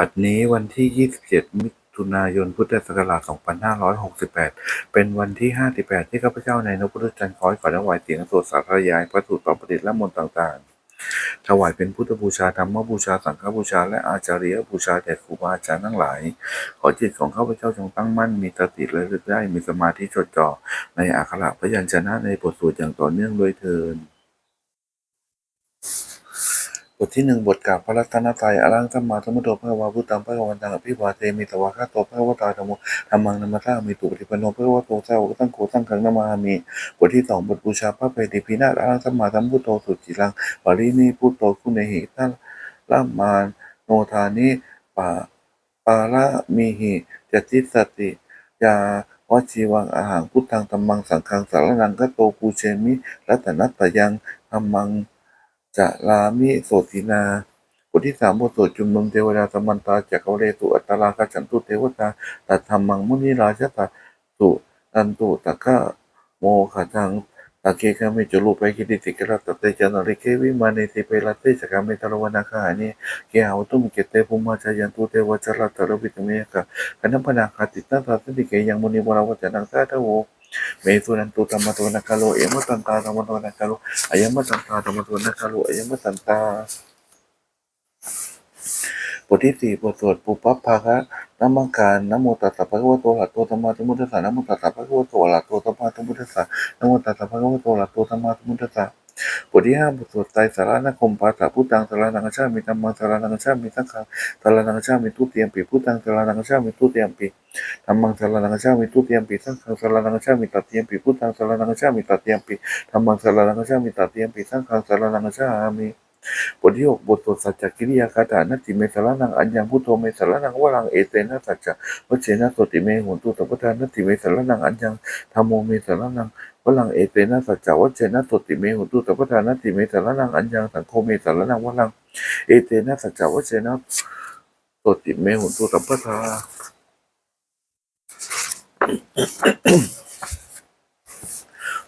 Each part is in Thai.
บัดนี้วันที่ 27 มิถุนายน พุทธศักราช 2568 เป็นวันที่ 58 ที่ข้าพเจ้าในายนพพุทธจันทร์ขอให้ขอถวายเสียงสวดสาธยาย พระสูตรประดิและมนต์ต่างๆ ถวายเป็นพุทธบูชาธรรมบูชาสังฆบูชา และอาจาริยบูชาแด่ครูบาอาจารย์ทั้งหลาย ขอจิตของข้าพเจ้าจงตั้งมั่น มีสติระลึกได้ มีสมาธิจดจ่อ ในอักขระพยัญชนะในบทสวดอย่างต่อเนื่องด้วยเทิน ทที่หนึ่งบทกล่าวพระรัตนตรัยอรังสัมมาสัมพุทโธพระวาพุทธังพระวันตังอภิวาเทมิตวาคาโตพระวตาธรรมธรรมังนัมมะทามิตุปฏิปันโนพระวโตสาวกตั้งโกตั้งขังนามามิบทที่สองบทบูชาพระเปติพินาศอรังสัมมาสัมพุทโธสุจิรังปารินีพุทโธคุณเนหิทัละมานโนทานิปาปาระมีหิจติสติยาวชีวังอาหังพุทธังธรรมังสังฆังสารนังกัตโตปูเชมิรัตนัตตยังธรรมัง จะลามิโสตินาบทที่สามบทสวดจุมนุมเทวดาสมันตาจักรวเลตุอัตตราคฉันตุเทวตาตัดธรรมังมุนิราชตาสุตันตุตะคะโมขจังตะเกกะเมจุลุไปคิดิติกรัตเตจนริเควิมานิติเปลเตสกาเมตรวนาคานิเกหาวตุมเกเตภูมาชายันตุเทวจรัตตรวิตเมยะกันนพนาคาติตัสสติเกยังมุนิวราวจนังสาทโว เมสุนันตุธรรมตัวนักาโลเอมตันตาธรรมตัวนักาโลอายมตันตาธรรมตัวนักาโลอายมตันตาบทที่สี่บทสวดปุปปัพภะคะนัมมังการนะโมตัสสะภะคะวะโตอะระหะโตสัมมาสัมพุทธัสสะนะโมตัสสะภะคะวะโตอะระหะโตสัมมาสัมพุทธัสสะนะโมตัสสะภะคะวะโตอะระหะโตสัมมาสัมพุทธัสสะ บทที่ห้าบทสวดไตรสารณคมปาฐะพุทธังสารนังกัจฉามิธัมมังสารนังกัจฉามิสังฆังสารนังกัจฉามิทุติยมปิพุทธังสารนังกัจฉามิทุติยมปิธรรมังสารนังกัจฉามิทุติยมปิสังฆังสารนังกัจฉามิตติยมปิพุทธังสารนังกัจฉามิตติยมปิธรรมังสารนังกัจฉามิตติยมปิสังฆังสารนังกัจฉามิ บทที่หกบทสวดสัจจกิริยาคาถานัตติเมสารนังอัญญังพุทโธเมสารนังวรังเอเตนะสัจจะวเชนะสติเมหุนตุสัพพทานัตติเมสารนังอัญญังธรรมโมเมสารนังวรังเอเตนะสัจจะวเชนะสติเมหุนตุสัพพทานัตติเมสารนังอัญญังสังโฆเมสารนังวรังเอเตนะสัจจะวเชนะสติเมหุนตุสัพพทา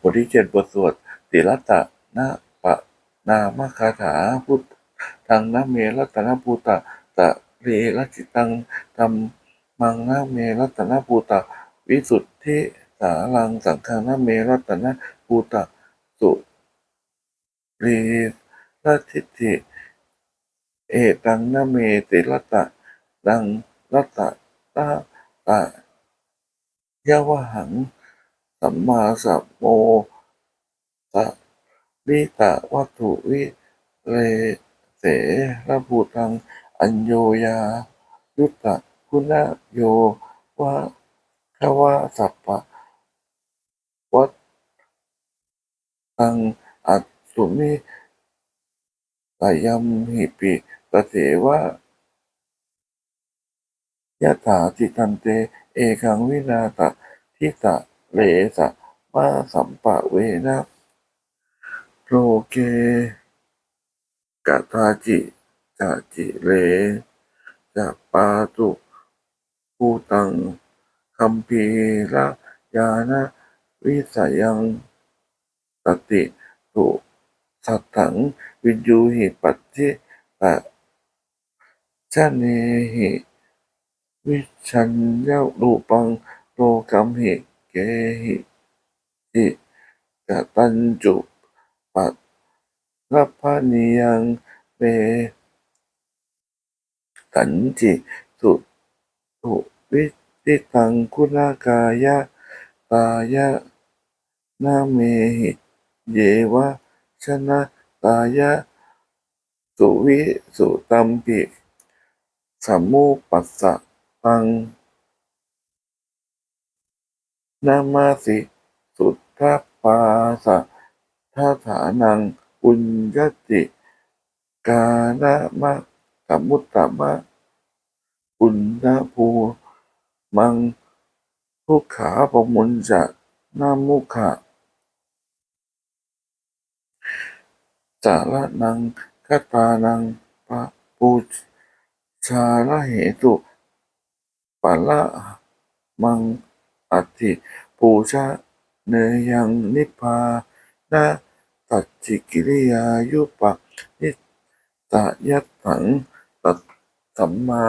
บทที่เจ็ดบทสวดติรัตตะนะ นามคาถาพุทธังนะเมรัตนภูตะตะเรรัจิตังธรรมังนะเมรัตนภูตะ วิสุทธิสารังสังฆนะเมรัตนภูตะสุรีรัติติเอตังนะเมติรัตตะดังรัตตะตะตะยวหังสัมมาสัมโมตะ ลิตะวัตถุวิเรเสระภูตัง อัญโยยา ยุตตะคุณโยวะทวะสัพพะวัตตังอัตสุมิตยัมหิปิตเสวะยะถาติทันเต เอกังวินาตะทิตะเลสะมาสัมปะเวนะ โลเกกะตาจิจะจิเลจะปาตุภูตังคัมภีระยานะวิสยังตติตุสัตถังวินยูหิปัจจิปะชะเนหิวิชัญญารูปังโลกัมหิเกหิอิกตัญจุ รัพพานิยังเปตันจิสุตุวิติตังคุณากายะตายะนาเมหิเยวะชนะตายะสุวิสุตัมปิสัมมุปัสสะตังนามาสิสุทธปาสะทาฐานัง ปุญญติกานะมะกัมมุตตมะปุณณภูมังทุกขาปมุญจะนามุขะจาระนังคตานังปะปูชาระเหตุปะละมังอัติปูชะเนยังนิพพานะ ตัจจิกิริยายุปะนิตะยัตถังตัตสัมมา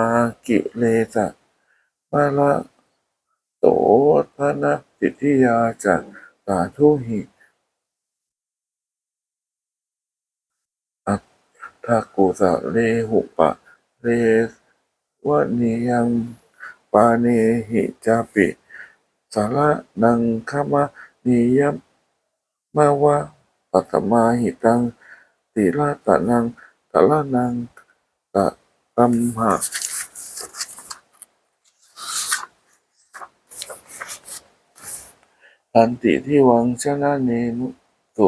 กิเลสะมะละโตทนะสิทธิยาจะสาธุหิอัตถกุสะเลหุปะเลวะนิยังปาเนหิจาปิสาระนังคมะนิยมมาวะ ปัตมาหิตังติละตะนังตะละนังตะตัมหะทันติที่วังชนะเนนุตุ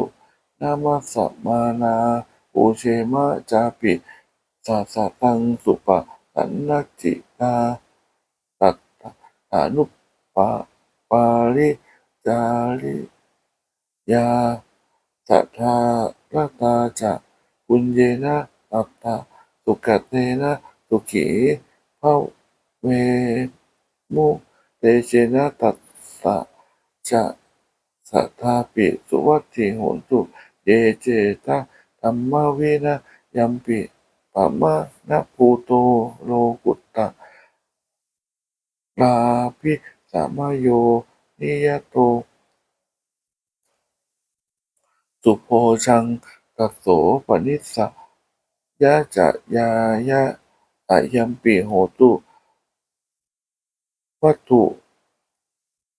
นามาสมมานาปูเชมะจาปิสาสะตังสุปะสันนจิตาตัตถานุปาปาริจาริยา สัทธาราตาจะปุญเยนะอัตตาสุขเตนะสุขีภาเวมุเตเชนะตัสสะจะสัทธาปิสุวัตถิโหนตุเยเจตาธรรมวินะยัมปิปะมะนะภูโตโลกุตตะลาภิสามโยนิยโต สุโพชังตัสโสปนิสสะยะจะยายะอะยัมปิโหตุวัตถุ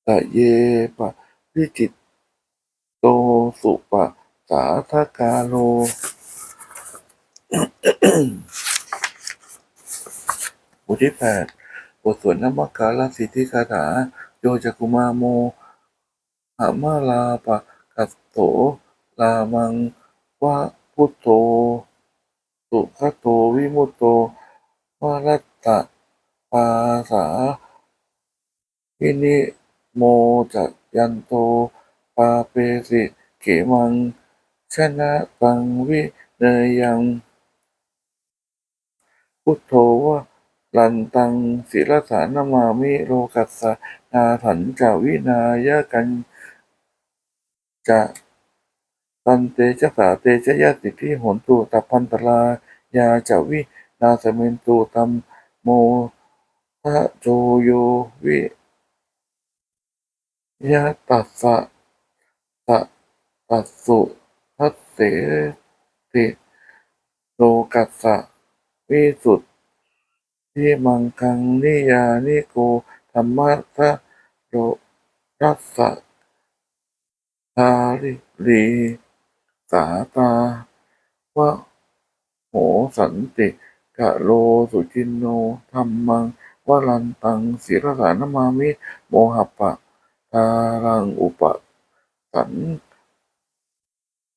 ตะเยปะวิจิตโตสุปะสาทกาโลบทที่แปดบทสวดนมักการสิทธิคาถาโยจักกุมาโมหามาลาปะกัสโต ลามังวะพุทโธสุขโตวิมุตโตวารัตตะปาสาวินิโมจักยันโตปาเปสิเขมัง ชนะตังวิเนยยังพุทโธวะลันตังศิรสานามามิโลกัสสนาถันจาวินายกันจะ ตันเตชะสาเตชะยะสิทธิโหนตุตัพพันตลายาจาวินาสเมนตุตัมโมทะโจโยวิยะตัสสะตะตัสสุทัสเสติโลกัสสะวิสุทธิมังคังนิยานิโกธรรมะทะโลรัสสะทาริลี สาตาวะโหสันติกะโลสุจินโนธรรมังวรันตังศิรสานมามิ โมหะปะทารังอุปสัน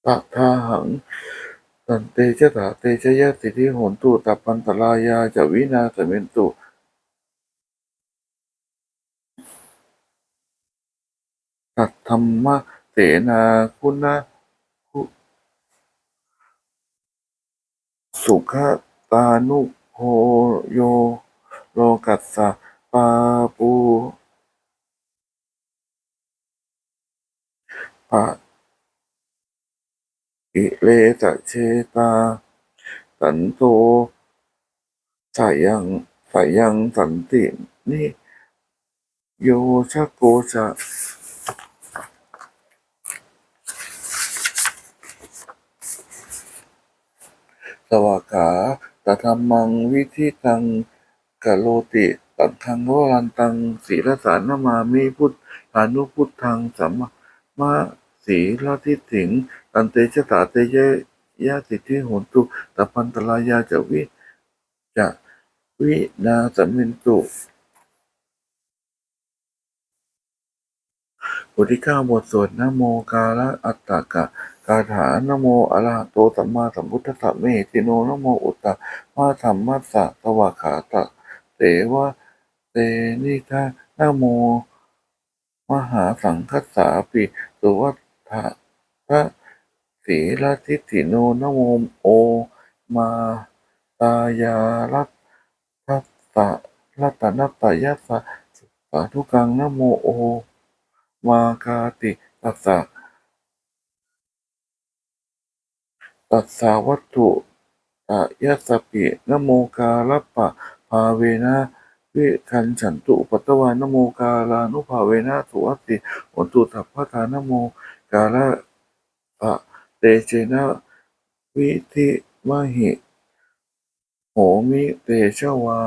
ตะทาหังตันเตชะตาเตชะยะสิทธิโหนตุตัพพันตรายาจะวินาสเมนตุตัธรรมะเสนาคุณะคุ สุขตานุโหโยโลกัสสะปาปูปะอิเลสะเชตา สันโตสายังสายังสันตินิโยชะโกชะ สวากขาตธรรมังวิธิตังกะโลติตังทังวรันตังศีลสารนมามิพุทธานุพุทธังสัมมาสีลทิถิงตันเตชะตาเตเยยะสิทธิหุนตุตพันตรายาจะวิจะวินาสัมมินตุ บ ทที่เก้าบทสวดนโมกาละอัตตะกะคาถานโมอะระหะโตสัมมาสัมพุทธัสสะเมติโนนโมอุตตะมาธรรมัสสะสวากขาตะเตวะเตนิทานโม มหาสังคัสสาปิสุวัฏฐะพระศีลทิฏฐิโนนโมโอ มาตายารัตทัสสะรัตนตยัสสะสาธุกังนโมโอ มากาติตัสสะตัสสาวัตถุอะยัสปินโมกาลปะภาเวนะวิคันฉันตุปัตตวานโมกาลานุภาเวนะสุวัติหนตุสัพพทานโมกาละปะเตเชนะวิธิมหิโหมิเตชวา